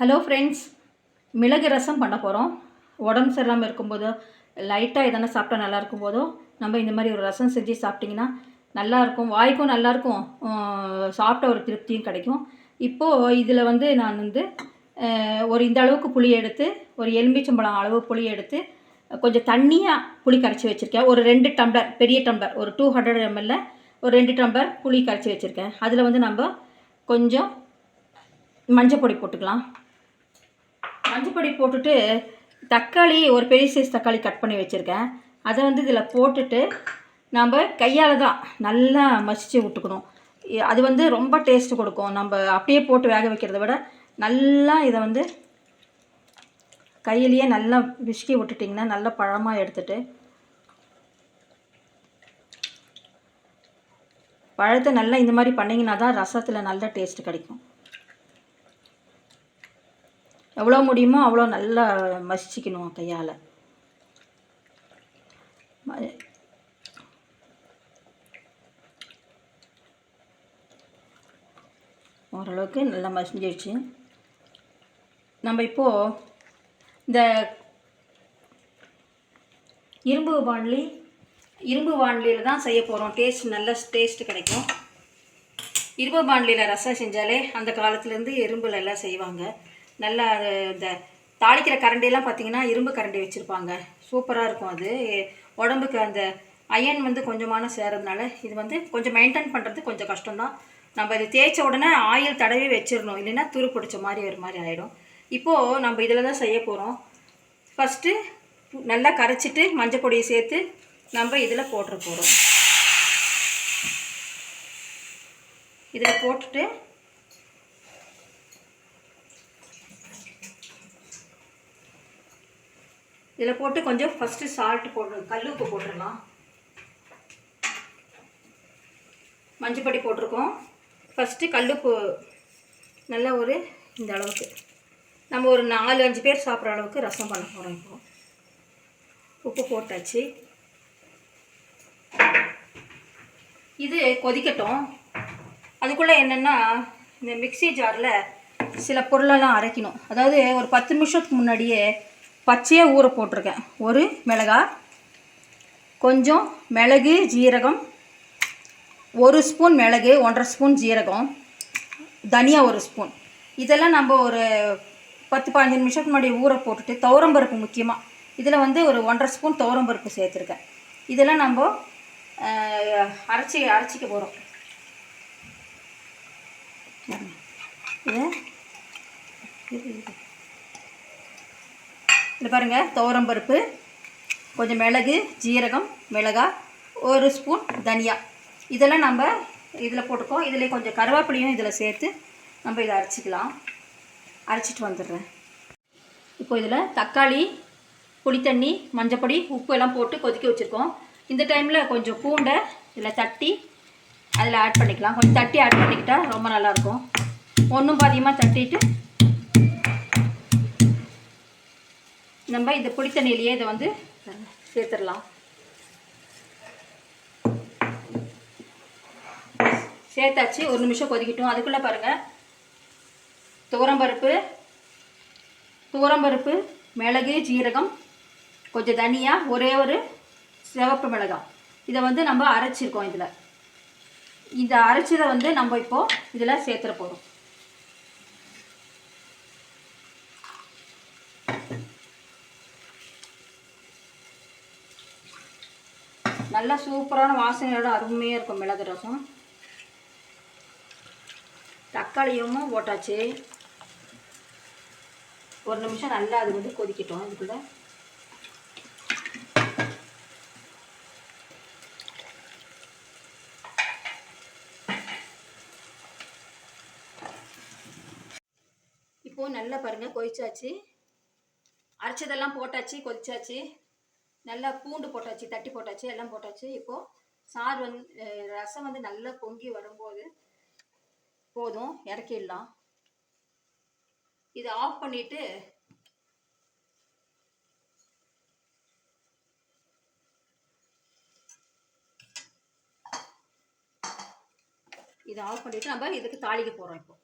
Hello friends மிளகு ரசம் பண்ண போகிறோம் உடம்பு சரியில்லாமல் இருக்கும்போதோ லைட்டாக எதனா சாப்பிட்டா நல்லா இருக்கும்போதோ நம்ம இந்த மாதிரி ஒரு ரசம் செஞ்சு சாப்பிட்டிங்கன்னா நல்லாயிருக்கும் வாய்க்கும் நல்லாயிருக்கும் சாப்பிட்ட ஒரு திருப்தியும் கிடைக்கும். இப்போது இதில் வந்து நான் வந்து ஒரு இந்த அளவுக்கு புளி எடுத்து ஒரு எலும்பிச்சம்பழம் அளவு புளி எடுத்து கொஞ்சம் தண்ணியாக புளி கரைச்சி வச்சுருக்கேன். ஒரு ரெண்டு டம்ளர் பெரிய டம்ளர் ஒரு டூ ஹண்ட்ரட் எம்எல்ல ஒரு ரெண்டு டம்ளர் புளி கரைச்சி வச்சுருக்கேன். அதில் வந்து நம்ம கொஞ்சம் மஞ்சள் பொடி போட்டுக்கலாம். மஞ்சள் பொடி போட்டுட்டு தக்காளி ஒரு பெரிய சைஸ் தக்காளி கட் பண்ணி வச்சுருக்கேன். அதை வந்து இதில் போட்டுட்டு நம்ம கையால் தான் நல்லா மசிச்சு விட்டுக்கணும். அது வந்து ரொம்ப டேஸ்ட் கொடுக்கும். நம்ம அப்படியே போட்டு வேக வைக்கிறத விட நல்லா இதை வந்து கையிலேயே நல்லா விசுக்கி விட்டுட்டிங்கன்னா நல்லா பழமாக எடுத்துட்டு பழத்தை நல்லா இந்த மாதிரி பண்ணிங்கன்னா தான் ரசத்தில் நல்ல டேஸ்ட் கிடைக்கும். எவ்வளோ முடியுமோ அவ்வளோ நல்லா மசிச்சுக்கணும் கையால். ஓரளவுக்கு நல்லா மசிஞ்சிடுச்சு நம்ம இப்போது இந்த இரும்பு வாண்லி இரும்பு வாண்லியில் தான் செய்ய போகிறோம் டேஸ்ட் நல்ல டேஸ்ட் கிடைக்கும். இரும்பு பாண்டியில் ரசம் செஞ்சாலே அந்த காலத்துலேருந்து இரும்பில் எல்லாம் செய்வாங்க. நல்லா இந்த தாளிக்கிற கரண்டியெல்லாம் பார்த்தீங்கன்னா இரும்பு கரண்டி வச்சுருப்பாங்க. சூப்பராக இருக்கும் அது. உடம்புக்கு அந்த அயன் வந்து கொஞ்சமான சேரதுனால இது வந்து கொஞ்சம் மெயின்டைன் பண்ணுறது கொஞ்சம் கஷ்டம்தான். நம்ம இது தேய்ச்ச உடனே ஆயில் தடவி வச்சிடணும். இல்லைன்னா துரு பிடிச்ச மாதிரி ஒரு மாதிரி ஆகிடும் இப்போது நம்ம இதில் தான் செய்ய போகிறோம் ஃபஸ்ட்டு நல்லா கரைச்சிட்டு மஞ்சள் பொடியை சேர்த்து நம்ம இதில் போட்டுற போகிறோம் இதில் போட்டுட்டு இதில் போட்டு கொஞ்சம் ஃபஸ்ட்டு சால்ட் போட்டு கல் உப்பு போட்டுடலாம். மஞ்சப்பொடி போட்டிருக்கோம். ஃபஸ்ட்டு உப்பு நல்ல ஒரு இந்த அளவுக்கு. நம்ம ஒரு நாலு அஞ்சு பேர் சாப்பிட்ற அளவுக்கு ரசம் பண்ண போகிறோம் இப்போ. உப்பு போட்டாச்சு. இது கொதிக்கட்டும். அதுக்குள்ளே என்னென்னா இந்த மிக்ஸி ஜாரில் சில பொருளெல்லாம் அரைக்கணும். அதாவது ஒரு பத்து நிமிஷத்துக்கு முன்னாடியே பச்சையாக ஊற போட்டிருக்கேன். ஒரு மிளகாய் கொஞ்சம் மிளகு ஜீரகம் ஒரு ஸ்பூன் மிளகு ஒன்றரை ஸ்பூன் ஜீரகம் தனியா ஒரு ஸ்பூன். இதெல்லாம் நம்ம ஒரு பத்து பதினஞ்சு நிமிஷத்துக்கு முன்னாடி ஊற போட்டுட்டு துவரம்பருப்பு முக்கியமாக இதில் வந்து ஒரு ஒன்றரை ஸ்பூன் துவரம்பருப்பு சேர்த்துருக்கேன். இதெல்லாம் நம்ம அரைச்சி அரைச்சிக்க போகிறோம் இதை. இது பாருங்கள் துவரம் பருப்பு கொஞ்சம் மிளகு ஜீரகம் மிளகாய் ஒரு ஸ்பூன் தனியா. இதெல்லாம் நம்ம இதில் போட்டுக்கோம் இதில் கொஞ்சம் கருவேப்பிலையும் இதில் சேர்த்து நம்ம இதை அரைச்சிக்கலாம். அரைச்சிட்டு வந்துடுறேன். இப்போ இதில் தக்காளி புளித்தண்ணி மஞ்சப்பொடி உப்பு எல்லாம் போட்டு கொதிக்க வச்சுருக்கோம். இந்த டைமில் கொஞ்சம் பூண்டை இதில் தட்டி அதில் ஆட் பண்ணிக்கலாம். கொஞ்சம் தட்டி ஆட் பண்ணிக்கிட்டால் ரொம்ப நல்லாயிருக்கும் ஒன்றும் பாதியமாக தட்டிட்டு நம்ம இந்த புளித்தண்ணியிலேயே இதை வந்து சேர்த்துடலாம். சேர்த்தாச்சு ஒரு நிமிஷம் கொதிக்கிட்டோம். அதுக்குள்ளே பாருங்கள் துவரம்பருப்பு துவரம்பருப்பு மிளகு ஜீரகம் கொஞ்சம் தனியாக ஒரே ஒரு சிவப்பு மிளகாய். இதை வந்து நம்ம அரைச்சிருக்கோம் இதில். இந்த அரைச்சதை வந்து நம்ம இப்போது இதில் சேர்த்துற போகிறோம் நல்லா சூப்பரான வாசனையோட அருமையாக இருக்கும் மிளகு ரசம். தக்காளியும் போட்டாச்சு. ஒரு நிமிஷம் நல்லா அது வந்து கொதிக்கட்டும் இதுக்குள்ள இப்போ நல்லா பாருங்க கொதிச்சாச்சு. அரைச்சதெல்லாம் போட்டாச்சு கொதிச்சாச்சு. நல்லா பூண்டு போட்டாச்சு தட்டி போட்டாச்சு எல்லாம் போட்டாச்சு. இப்போ சாறு வந்து ரசம் வந்து நல்லா பொங்கி வரும்போது போதும் இறக்கிடலாம். இதை ஆஃப் பண்ணிட்டு இதை ஆஃப் பண்ணிட்டு நம்ம இதுக்கு தாளிக்க போகிறோம் இப்போ.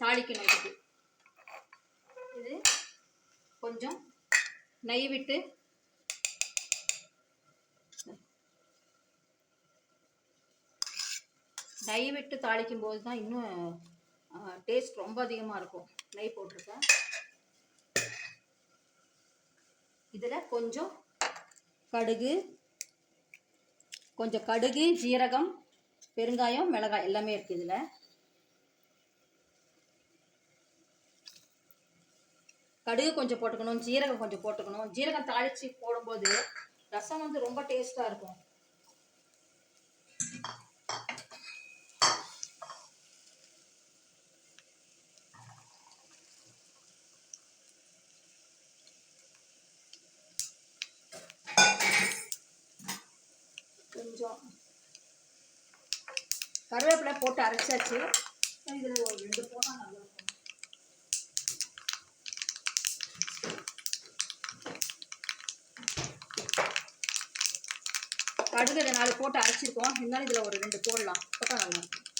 தாளிக்கணும் இதுக்கு. இது கொஞ்சம் நெய் விட்டு நெய் விட்டு தாளிக்கும் போது தான் இன்னும் டேஸ்ட் ரொம்ப அதிகமாக இருக்கும். நெய் போட்டிருக்கேன். இதில் கொஞ்சம் கடுகு கொஞ்சம் கடுகு ஜீரகம் பெருங்காயம் மிளகாய் எல்லாமே இருக்குது இதில். கடுகு கொஞ்சம் போட்டுக்கணும் ஜீரகம் கொஞ்சம் போட்டுக்கணும். ஜீரகம் தாளித்து போடும்போது ரசம் வந்து ரொம்ப டேஸ்ட்டாக இருக்கும். கொஞ்சம் கருவேப்பிலை போட்டு அரைச்சாச்சு. இதில் ஒரு ரெண்டு போனால் நல்லா கடுகு இதை நாலு போட்டு அரைச்சிருக்கோம். இருந்தாலும் இதில் ஒரு ரெண்டு போடலாம். போட்டால் நல்லாயிருக்கும்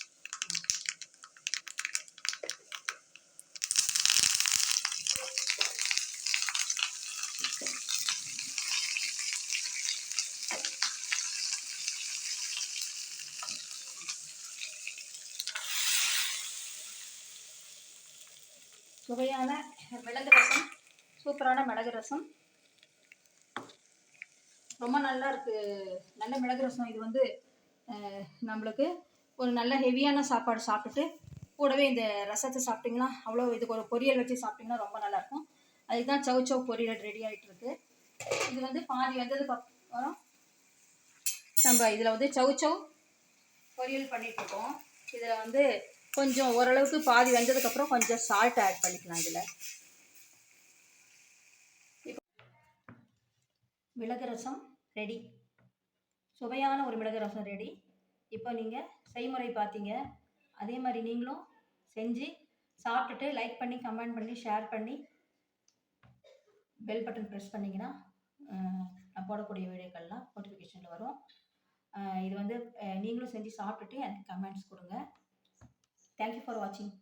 சுவையான மிளகு ரசம். சூப்பரான மிளகு ரசம். ரொம்ப நல்லா இருக்கு. நல்ல மிளகு ரசம். இது வந்து நம்மளுக்கு ஒரு நல்ல ஹெவியான சாப்பாடு சாப்பிட்டுட்டு கூடவே இந்த ரசத்தை சாப்பிட்டிங்கன்னா அவ்வளோ இதுக்கு ஒரு பொரியல் வச்சு சாப்பிட்டிங்கன்னா ரொம்ப நல்லாயிருக்கும் அதுக்கு தான் சவு சவு பொரியல் ரெடி ஆகிட்டு இருக்கு. இது வந்து பாதி வந்ததுக்கு அப்புறம் நம்ம இதில் வந்து சவு சவு பொரியல் பண்ணிகிட்ருக்கோம் இதில் வந்து கொஞ்சம் ஓரளவுக்கு பாதி வெந்ததுக்கப்புறம் கொஞ்சம் சால்ட் ஆட் பண்ணிக்கலாம் இதில். மிளகு ரசம் ரெடி சுவையான ஒரு மிளகு ரசம் ரெடி இப்போ நீங்கள் செய்முறை பார்த்தீங்க. அதே மாதிரி நீங்களும் செஞ்சு சாப்பிட்டுட்டு லைக் பண்ணி கமெண்ட் பண்ணி ஷேர் பண்ணி பெல் பட்டன் ப்ரெஸ் பண்ணிங்கன்னா நான் போடக்கூடிய வீடியோக்கள்லாம் நோட்டிஃபிகேஷனில் வரும். இது வந்து நீங்களும் செஞ்சு சாப்பிட்டுட்டு எனக்கு கமெண்ட்ஸ் கொடுங்க. தேங்க்யூ ஃபார் வாட்சிங்